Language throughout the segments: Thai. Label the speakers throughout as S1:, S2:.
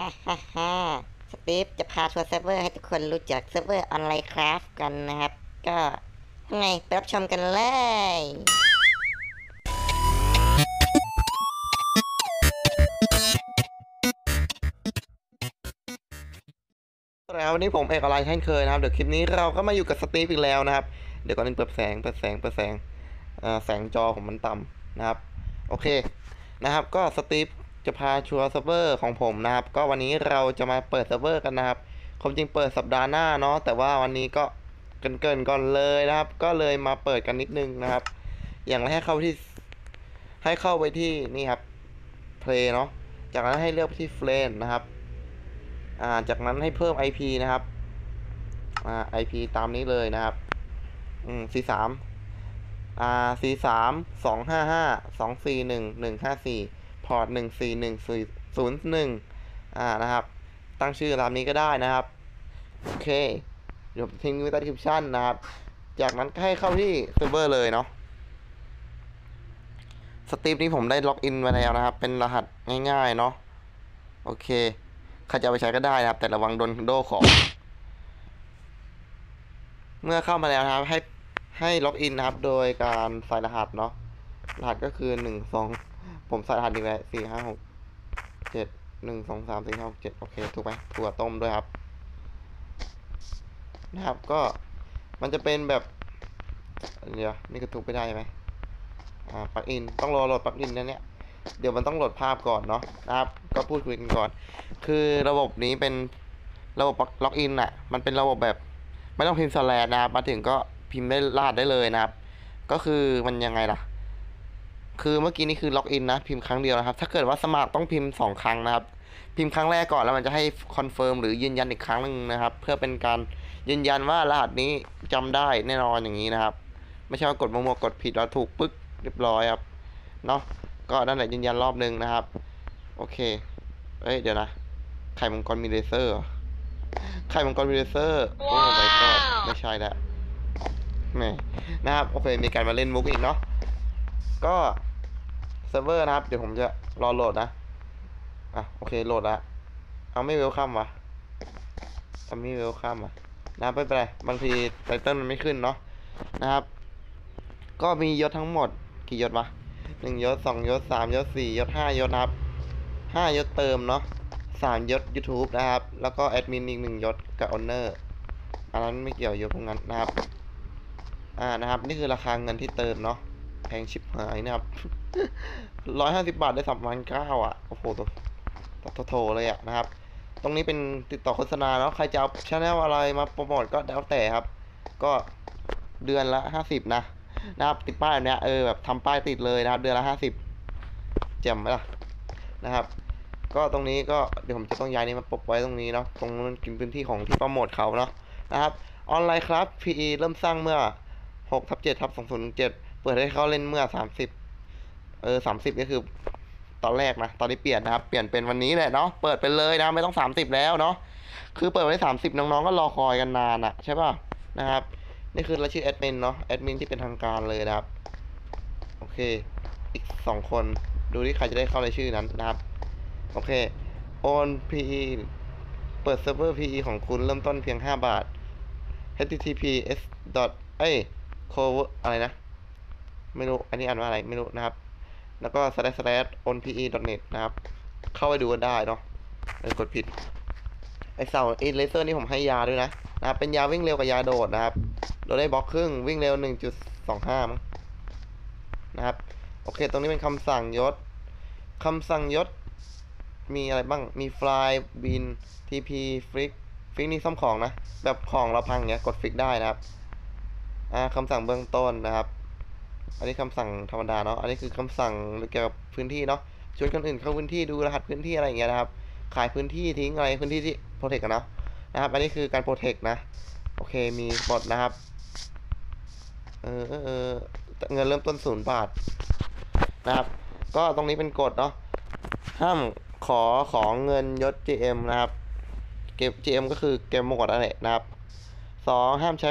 S1: ฮ่าฮ่าฮ่าสตีฟจะพาทัวร์เซิร์ฟเวอร์ให้ทุกคนรู้จักเซิร์ฟเวอร์ออนไลน์คราฟกันนะครับ ก็ยังไงไปรับชมกันเลย
S2: แล้ววันนี้ผมเอกอะไรเช่นเคยนะครับ เดี๋ยวคลิปนี้เราก็มาอยู่กับสตีฟอีกแล้วนะครับ เดี๋ยวก่อนนึงเปิดแสงเปิดแสงเปิดแสงอ่าแสงจอผมมันต่ำนะครับ โอเคนะครับ ก็สตีฟ จะพาชัวร์เซิร์ฟเวอร์ของผมนะครับ ก็วันนี้เราจะมาเปิดเซิร์ฟเวอร์กันนะครับผมจริงเปิดสัปดาห์หน้าเนาะแต่ว่าวันนี้ก็เกินเกินก่อนเลยนะครับ ก็เลยมาเปิดกันนิดนึงนะครับ อย่างแรกให้เข้าที่ให้เข้าไปที่นี่ครับเพลย์เนาะจากนั้นให้เลือกที่เฟรนนะครับอ่าจากนั้นให้เพิ่ม IP นะครับอ่า IP ตามนี้เลยนะครับอืม C3 อ่าหนึ่งห้าสี่ พอร์ตหนึ่งสี่หนึ่งสี่ศูนย์หนึ่งอ่านะครับ ตั้งชื่อตามนี้ก็ได้นะครับ โอเคเดี๋ยวทิ้งไว้ใต้ description นะครับ จากนั้นก็ให้เข้าที่เซิร์ฟเวอร์เลยเนาะสตีฟนี้ผมได้ล็อกอินมาแล้วนะครับ เป็นรหัสง่ายๆเนาะโอเคใครจะไปใช้ก็ได้นะครับ แต่ระวังโดนโดของ เมื่อเข้ามาแล้วนะครับ ให้ให้ล็อกอินนะครับ โดยการใส่รหัสเนาะรหัสก็คือหนึ่งสอง ผมใส่รหัสอีกแล้สี่ห้าหกเจ็ดหนึ่งสองสามสี่ห้าหกเจ็ดโอเคถูกไหมถั่วต้มด้วยครับ นะครับก็มันจะเป็นแบบเดี๋ยวนี่ก็ถูกไปได้ไหมอ่าปลั๊กอินต้องรอโหลดปลั๊กอินนะเนี่ยเดี๋ยวมันต้องโหลดภาพก่อนเนาะนะครับ ก็พูดคุยกันก่อน คือระบบนี้เป็นระบบล็อกอินอะ มันเป็นระบบแบบไม่ต้องพิมพ์สแลดนะครับมาถึงก็พิมพ์ได้ลาดได้เลยนะครับ ก็คือมันยังไงล่ะ คือเมื่อกี้นี่คือล็อกอินนะพิมพ์ครั้งเดียวนะครับ ถ้าเกิดว่าสมัครต้องพิมพ์สองครั้งนะครับ พิมพ์ครั้งแรกก่อนแล้วมันจะให้คอนเฟิร์มหรือยืนยันอีกครั้งหนึ่งนะครับ เพื่อเป็นการยืนยันว่ารหัสนี้จำได้แน่นอนอย่างนี้นะครับ ไม่ใช่ว่ากดมั่วๆกดผิดแล้วถูกปึ๊กเรียบร้อยครับเนาะก็นั่นแหละยืนยันรอบหนึ่งนะครับ โอเคเอ้ยเดี๋ยวนะไข่มังกรมีเลเซอร์เหรอไข่มังกรมีเลเซอร์โอ้ไม่ก็ไม่ใช่แล้วแหมนะครับโอเคมีการมาเล่นมุกอีกเนาะก็ เซิร์ฟเวอร์นะครับ เดี๋ยวผมจะรอโหลดนะ อะ โอเค โหลดแล้วเอาไม่เวลคัมวะทำไม่เวลคัมอะนะไม่เป็นไรบางทีไตเติ้ลมันไม่ขึ้นเนาะนะครับ ก็มียศทั้งหมด กี่ยศวะหนึ่งยศสองยศสามยศสี่ยศห้ายศนะครับห้ายศเติมเนาะสามยศ YouTube นะครับ แล้วก็แอดมินอีกหนึ่งยศกับออเนอร์อันนั้นไม่เกี่ยวยศพวกนั้นนะครับ อ่านะครับ นี่คือราคาเงินที่เติมเนาะแพงชิบหายนะครับ ร้อยห้าสิบบาทได้สามพันเก้าอะ โอ้โหตัวตัวโถเลยอะนะครับ ตรงนี้เป็นติดต่อโฆษณาเนาะ ใครจะเอาชแนลอะไรมาโปรโมทก็แล้วแต่ครับ ก็เดือนละห้าสิบนะ นะครับติดป้ายแบบเนี้ยเออแบบทำป้ายติดเลยนะครับ เดือนละห้าสิบแจ่มไหมล่ะนะครับ ก็ตรงนี้ก็เดี๋ยวผมจะต้องย้ายนี้มาปกไว้ตรงนี้เนาะ ตรงนู้นกินพื้นที่ของที่โปรโมทเขาเนาะนะครับ ออนไลน์ครับ PE เริ่มสร้างเมื่อ6ทับ7ทับ2017เปิดให้เขาเล่นเมื่อ 30 เออ30ก็คือตอนแรกนะ ตอนนี้เปลี่ยนนะครับ เปลี่ยนเป็นวันนี้แหละเนาะ เปิดไปเลยนะ ไม่ต้อง30แล้วเนาะ คือเปิดไว้30น้องๆ ก็รอคอยกันนานอะใช่ป่ะ นะครับ นี่คือรายชื่อแอดมินเนาะ แอดมินที่เป็นทางการเลยนะครับ โอเค อีกสองคน ดูที่ใครจะได้เข้ารายชื่อนั้นนะครับ โอเค โอน PE เปิดเซิร์ฟเวอร์ PE ของคุณเริ่มต้นเพียง 5 บาท https. เอ้ย cover อะไรนะ ไม่รู้ อันนี้อ่านว่าอะไร ไม่รู้นะครับ แล้วก็ slash slash onpe.net นะครับ เข้าไปดูกันได้เนาะกดผิด ไอเสาไอเลเซอร์นี่ผมให้ยาด้วยนะนะครับเป็นยาวิ่งเร็วกับยาโดดนะครับ โดดได้บล็อกครึ่งวิ่งเร็ว 1.25มั้งนะครับ โอเค ตรงนี้เป็นคำสั่งยศคำสั่งยศ มีอะไรบ้าง มี fly bin tp flick flick นี่ซ่อมของนะ แบบของเราพังเงี้ยกด flick ได้นะครับ อ่าคำสั่งเบื้องต้นนะครับ อันนี้คำสั่งธรรมดาเนาะ อันนี้คือคำสั่งเกี่ยวกับพื้นที่เนาะชวนคนอื่นเข้าพื้นที่ดูรหัสพื้นที่อะไรอย่างเงี้ยนะครับ ขายพื้นที่ทิ้งอะไรพื้นที่ที่โปรเทคกันเนาะนะครับ อันนี้คือการโปรเทคนะ โอเค มีบทนะครับ เออเออเงินเริ่มต้นศูนย์บาทนะครับ ก็ตรงนี้เป็นกฎเนาะ ห้ามขอของเงินยศ GM นะครับ เกม GM ก็คือเกมโหมดนั่นแหละนะครับสองห้ามใช้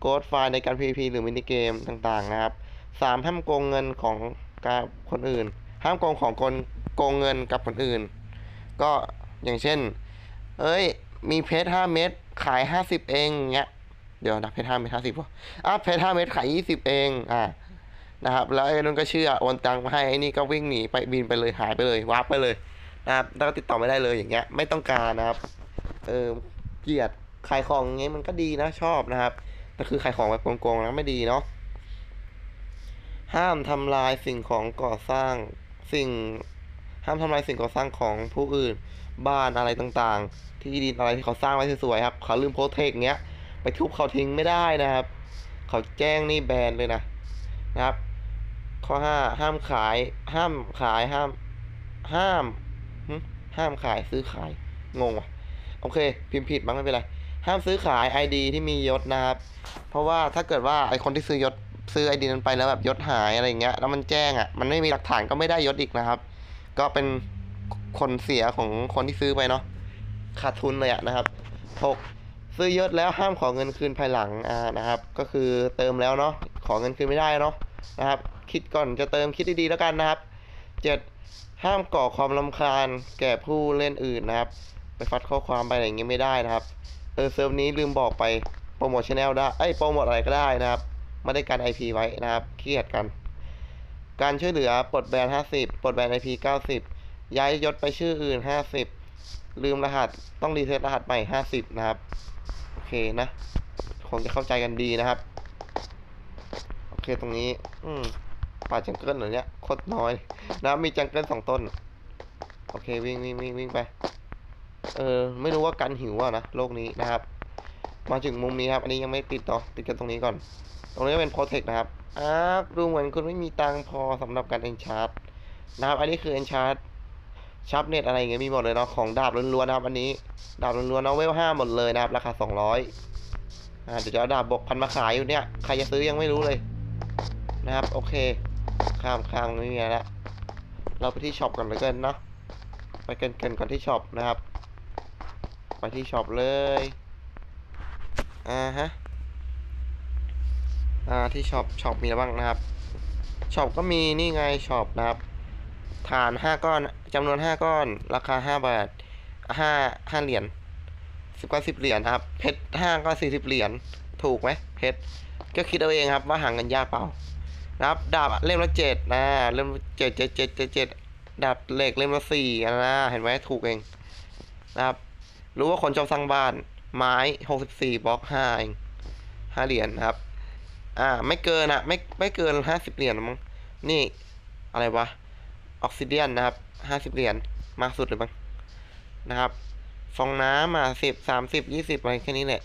S2: โกดไฟล์ในการ PVP หรือมินิเกมต่างๆนะครับ สามห้ามโกงเงินของกับคนอื่น ห้ามโกงของคนโกงเงินกับคนอื่น ก็อย่างเช่น เอ้ย มีเพชรห้าเม็ดขายห้าสิบเองเงี้ยเดี๋ยวนะเพชรห้าเม็ดห้าสิบวะอะเพชรห้าเม็ดขายยี่สิบเองอ่านะครับ แล้วไอ้นุ่นก็เชื่อโอนตังค์มาให้ไอ้นี่ก็วิ่งหนีไปบินไปเลยหายไปเลยวาร์ปไปเลยนะครับแล้วก็ติดต่อไม่ได้เลยอย่างเงี้ย ไม่ต้องการนะครับเออเกลียดขายของอย่างเงี้ยมันก็ดีนะชอบนะครับแต่คือขายของแบบโกงๆนะไม่ดีเนาะ ห้ามทำลายสิ่งของก่อสร้างสิ่ง ห้ามทำลายสิ่งก่อสร้างของผู้อื่น บ้านอะไรต่างๆ ที่ดินอะไรที่เขาสร้างไว้สวยๆครับเขาลืมโพสเทคเงี้ย ไปทุบเขาทิ้งไม่ได้นะครับ เขาแจ้งนี่แบนเลยนะนะครับ ข้อห้าห้ามขาย ห้ามขายห้าม ห้ามห้ามขายซื้อขายงงว่ะโอเค พิมพ์ผิดมั้งไม่เป็นไรห้ามซื้อขาย ID ที่มียศนะครับ เพราะว่าถ้าเกิดว่าไอคนที่ซื้อยศ ซื้อ ID นั้นไปแล้วแบบยศหายอะไรอย่างเงี้ยแล้วมันแจ้งอะมันไม่มีหลักฐานก็ไม่ได้ยศอีกนะครับ ก็เป็นคนเสียของคนที่ซื้อไปเนาะขาดทุนเลยอะนะครับหกซื้อยศแล้วห้ามขอเงินคืนภายหลังอ่านะครับ ก็คือเติมแล้วเนาะขอเงินคืนไม่ได้เนาะนะครับ คิดก่อนจะเติมคิดดีๆแล้วกันนะครับเจ็ดห้ามก่อความรำคาญแก่ผู้เล่นอื่นนะครับ ไปฟัดข้อความไปอะไรอย่างเงี้ยไม่ได้นะครับเออเซิร์ฟนี้ลืมบอกไปโปรโมทชแนลได้ไอ้ยโปรโมทอะไรก็ได้นะครับ ไม่ได้การ IP ไว้นะครับเครียดกัน การช่วยเหลือปลดแบน 50 ปลดแบน IP 90 ย้ายยศไปชื่ออื่น 50 ลืมรหัสต้องรีเซ็ตรหัสใหม่ 50 นะครับ โอเคนะคงจะเข้าใจกันดีนะครับ โอเคตรงนี้ อืมป่าจังเกิลเหรอเนี่ยโคตรน้อยนะครับมีจังเกิลสองต้น โอเควิ่งวิ่งวิ่งวิ่งไป เออ ไม่รู้ว่ากันหิวอะนะโลกนี้นะครับ มาถึงมุมนี้ครับ อันนี้ยังไม่ติดเนาะติดกันตรงนี้ก่อน ตรงนี้เป็นโปรเทคนะครับอ่าดูเหมือนคุณไม่มีตังพอสำหรับการเอนชาร์นะครับอันนี้คือเอนชาร์ชับเน็ตอะไรเงี้ยมีหมดเลยเนาะของดาบล้วนๆนะครับอันนี้ ดาบล้วนๆเนาะเวลห้าหมดเลยนะครับ ราคาสองร้อยอ่าเดี๋ยวจะเอาดาบบกพันมาขายอยู่เนี่ยใครจะซื้อยังไม่รู้เลยนะครับ โอเค ข้ามข้ามไม่มีอะไรละเราไปที่ช็อปก่อนเลยกันเนาะไปกินกินก่อนที่ช็อปนะครับ ไปที่ช็อปเลยอ่าฮะ อ่าที่ช็อปช็อปมีอะไรบ้างนะครับช็อปก็มีนี่ไงช็อปนะครับฐานห้าก้อนจำนวนห้าก้อน ราคาห้าบาทห้าห้าเหรียญสิบก้อนสิบเหรียญนะครับ เพชรห้าก้อนสี่สิบเหรียญ ถูกไหมเพชร ก็คิดเอาเองครับว่าหาเงินยากเปล่า นะครับ ดาบเล่มละเจ็ดนะ เล่มเจ็ดเจ็ดเจ็ดเจ็ดเจ็ดดาบเหล็กเล่มละสี่นะ เห็นไหมถูกเอง นะครับ รู้ว่าคนชอบสร้างบ้าน ไม้หกสิบสี่บล็อกห้าเองห้าเหรียญนะครับ อ่า ไม่เกินอะไม่ไม่เกินห้าสิบเหรียญมั้งนี่อะไรวะออกซิเดียนนะครับห้าสิบเหรียญมากสุดเลยมั้งนะครับฟองน้ำมาสิบสามสิบยี่สิบอะไรแค่นี้แหละ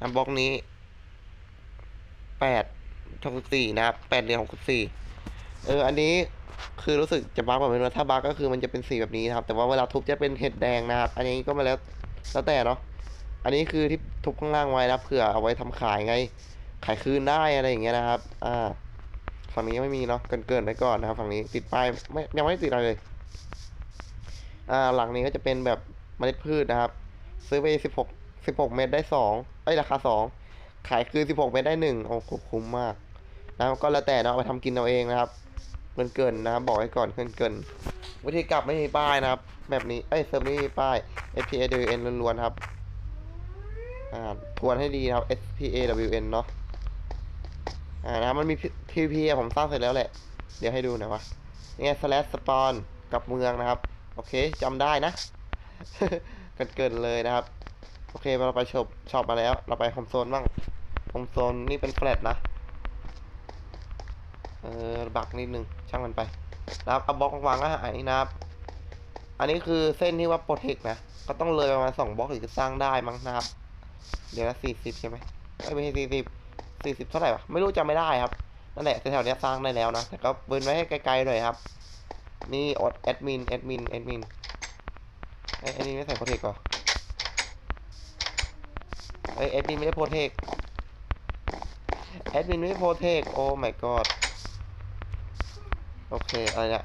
S2: อะบล็อกนี้แปดหกสิบสี่นะครับแปดเหรียญหกสิบสี่เออ อันนี้คือรู้สึกจะบั๊กแบบนี้ถ้าบั๊กก็คือมันจะเป็นสีแบบนี้นะครับ แต่ว่าเวลาทุบจะเป็นเห็ดแดงนะครับ อันนี้ก็มาแล้วแล้วแต่เนาะ อันนี้คือที่ทุบข้างล่างไว้นะเผื่อเอาไว้ทำขายไง ขายคืนได้อะไรอย่างเงี้ยนะครับ อ่า ฝั่งนี้ไม่มีเนาะเกินเกินไว้ก่อนนะครับ ฝั่งนี้ติดป้ายไม่ยังไม่ได้ติดอะไรเลย อ่า หลังนี้ก็จะเป็นแบบเมล็ดพืชนะครับ ซื้อไปสิบหกสิบหกเม็ดได้สองเอ้ยราคาสองขายคืนสิบหกเม็ดได้หนึ่งโอ้โหคุ้มมากนะก็แล้วแต่เนาะไปทำกินเอาเองนะครับเกินเกินนะครับบอกไว้ก่อนเกินเกินวิธีกลับไม่มีป้ายนะครับแบบนี้เอ้ยเซิร์ฟนี้มีป้าย S P A W N ล้วนๆครับ อ่าทวนให้ดีนะครับ S P A W N เนาะอ่านะครับมันมี P P ผมสร้างเสร็จแล้วแหละ เดี๋ยวให้ดูหน่อยวะนี่ไง slash spawn กับเมืองนะครับ โอเคจำได้นะเกินเกินเลยนะครับ โอเคเราไปชอปช็อปมาแล้ว เราไปโฮมโซนบ้างโฮมโซนนี่เป็นแฟลตนะ เออบักนิดนึง ช่างมันไป นะครับเอาบล็อกวางก็หายนะครับ อันนี้คือเส้นที่ว่าโปรเทคนะ ก็ต้องเลยประมาณสองบล็อกถึงจะสร้างได้มั้งนะครับ เดี๋ยวนะสี่สิบใช่ไหมไม่ใช่สี่สิบสี่สิบเท่าไหร่วะไม่รู้จำไม่ได้ครับนั่นแหละแถวๆนี้สร้างได้แล้วนะแต่ก็เว้นไว้ให้ไกลๆหน่อยครับ นี่อดแอดมินแอดมินแอดมินไอ้ยอันนี้ไม่ใส่โปรเทคเหรอเอ้แอดมินไม่ได้โปรเทคแอดมินไม่ได้โปรเทคโอ้ my god โอเคอะไรนี่ย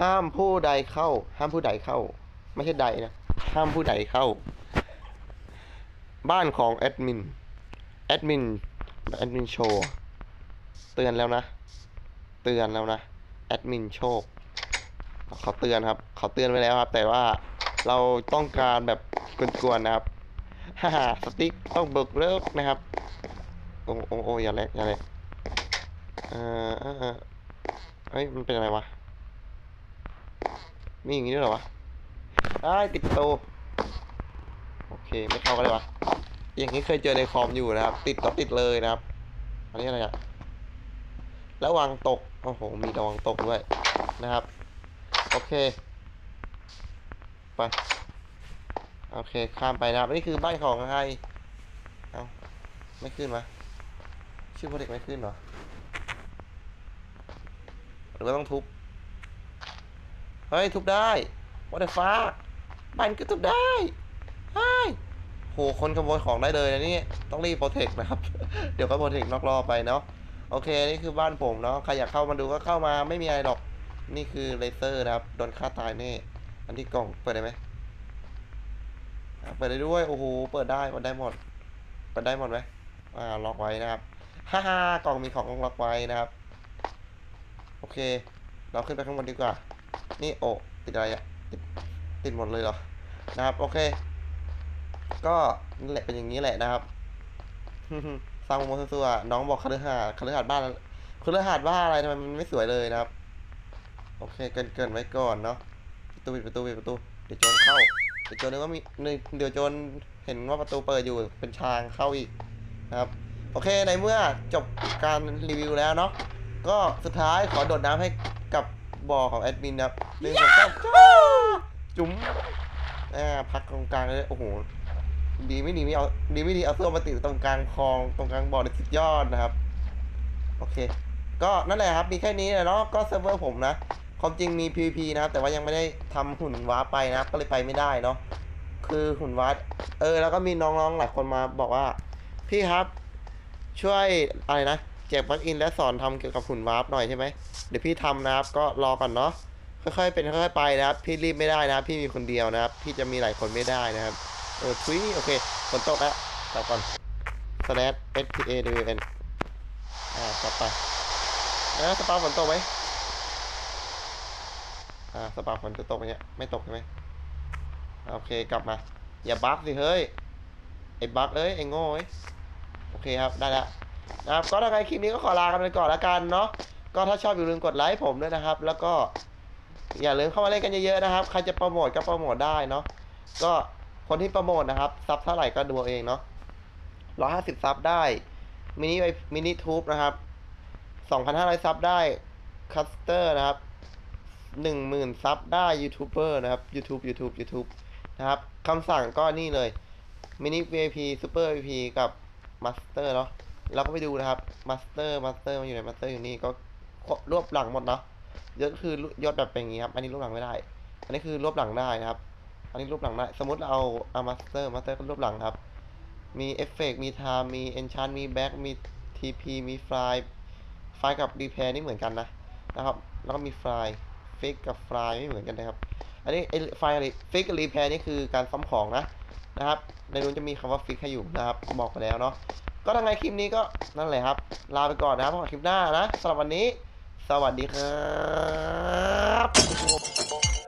S2: ห้ามผู้ใดเข้า ห้ามผู้ใดเข้า ไม่ใช่ใดนะ ห้ามผู้ใดเข้า บ้านของแอดมิน แอดมิน แอดมินโชว์ เตือนแล้วนะ เตือนแล้วนะ แอดมินโชค เขาเตือนครับ เขาเตือนไว้แล้วครับ แต่ว่าเราต้องการแบบกวนๆนะครับ ฮ่าฮ่าสติ๊กต้องเบิกเลิกนะครับ โอ้โอ้โอ้อย่าแลกอย่าแลกเออเอเออเฮ้ย มันเป็นอะไรวะ มีอย่างนี้ด้วยเหรอวะได้ติดประตูโอเค ไม่เข้ากันเลยวะ อย่างนี้เคยเจอในคอมอยู่นะครับ ติดก็ติดเลยนะครับ อันนี้อะไรอะระวังตก โอ้โห มีระวังตกด้วยนะครับ โอเค ไป โอเค ข้ามไปนะครับ นี่คือบ้านของใครเอาไม่ขึ้นมา ชื่อโปรเจกต์ไม่ขึ้นเหรอ หรือว่าต้องทุบ เฮ้ย ทุบได้ what the fuck บ้านก็ทุบได้เฮ้ย โหคนขโมยของได้เลยนะนี่ต้องรีบโปรเทคนะครับ เดี๋ยวก็โปรเทคนอกรอบไปเนาะโอเคนี่คือบ้านผมเนาะใครอยากเข้ามาดูก็เข้ามาไม่มีอะไรหรอกนี่คือเลเซอร์นะครับโดนฆ่าตายแน่อันที่กล่องเปิดได้ไหมเปิดได้ด้วยโอ้โหเปิดได้เปิดได้หมดเปิดได้หมดไหมอ่าล็อกไว้นะครับฮ่าฮ่ากล่องมีของล็อกไว้นะครับ โอเค เราขึ้นไปข้างบนดีกว่า นี่โอ้ติดอะไรอะติดติดหมดเลยเหรอนะครับโอเค ก็นั่นแหละเป็นอย่างนี้แหละนะครับสร้างโมโมซัวๆน้องบอกคฤหาสน์คฤหาสน์บ้านคฤหาสน์บ้านอะไรทำไมมันไม่สวยเลยนะครับ โอเคเกินเกินไว้ก่อนเนาะประตูปิดประตูปิดประตูเดี๋ยวโจรเข้าเดี๋ยวโจรนึกว่ามีเดี๋ยวโจรเห็นว่าประตูเปิดอยู่เป็นทางเข้าอีกนะครับ โอเคในเมื่อจบการรีวิวแล้วเนาะก็สุดท้ายขอโดดน้ำให้กับบ่อของแอดมินนะครับหนึ่งสองสามจุ๋มอ่าพักตรงกลางเลยโอ้โห ดีไม่ดีไม่เอาดีไม่ดีเอาเสื้อมาติดตรงกลางคลองตรงกลางบ่อในสุดยอดนะครับ โอเค ก็นั่นแหละครับมีแค่นี้แหละเนาะก็เซิร์ฟเวอร์ผมนะความจริงมี PVP นะครับ แต่ว่ายังไม่ได้ทำหุ่นว้าร์ปไปนะครับ ก็เลยไปไม่ได้เนาะคือหุ่นว้าร์ปเออ แล้วก็มีน้องๆหลายคนมาบอกว่า พี่ครับช่วยอะไรนะแจกปลั๊กอินและสอนทำเกี่ยวกับหุ่นวาร์ปหน่อยใช่ไหมเดี๋ยวพี่ทำนะครับก็รอก่อนเนาะค่อยๆเป็นค่อยๆไปนะครับ พี่รีบไม่ได้นะ พี่มีคนเดียวนะครับ พี่จะมีหลายคนไม่ได้นะครับ เออทุยโอเคฝนตกแล้วกลับก่อน slash s p a w n อ่ากลับไปนะสปาฝนตกไหมอ่าสปาฝนจะตกไหมเนี่ยไม่ตกใช่ไหมโอเคกลับมา อย่าบั๊กสิเฮ้ยไอ้บั๊กเอ้ยไอ้โง่เอ้ยโอเคครับได้แล้วนะครับก็ถ้าใครคลิปนี้ก็ขอลากันไปก่อนละกันเนาะก็ถ้าชอบอย่าลืมกดไลค์ผมด้วยนะครับ แล้วก็อย่าลืมเข้ามาเล่นกันเยอะๆนะครับ ใครจะโปรโมทก็โปรโมทได้เนาะก็ คนที่โปรโมทนะครับ ซับเท่าไหร่ก็ดูเองเนาะร้อยห้าสิบซับได้ มินิมินิทูบนะครับสองพันห้าร้อยซับได้คัสเตอร์นะครับหนึ่งหมื่นซับได้ยูทูบเบอร์นะครับ YouTube YouTube YouTube นะครับคำสั่งก็นี่เลยมินิ VIP Super VIP กับมาสเตอร์เนาะเราก็ไปดูนะครับมาสเตอร์มาสเตอร์มันอยู่ไหนมาสเตอร์อยู่นี่ก็รวบหลังหมดเนาะยศคือยศแบบเป็นอย่างงี้ครับ อันนี้รวบหลังไม่ได้ อันนี้คือรวบหลังได้นะครับ นนี้รวบหลังได้สมมติเราเอาเอามาสเตอร์มาสเตอร์ก็รวบหลังครับ มีเอฟเฟกมีไทม์มีเอนชานมีแบ็กมีทีพีมีฟลายไฟกับรีเพรนี่เหมือนกันนะนะครับแล้วก็มีฟลายฟิกกับฟลายไม่เหมือนกันนะครับ อันนี้ไอ้ไฟฟิกกับรีเพรนี่คือการซ่อมของนะนะครับ ในนู้นจะมีคำว่าฟิกให้อยู่นะครับบอกไปแล้วเนาะก็ทางไงคลิปนี้ก็นั่นแหละครับ ลาไปก่อนนะครับพบกันคลิปหน้านะสำหรับวันนี้ สวัสดีครับ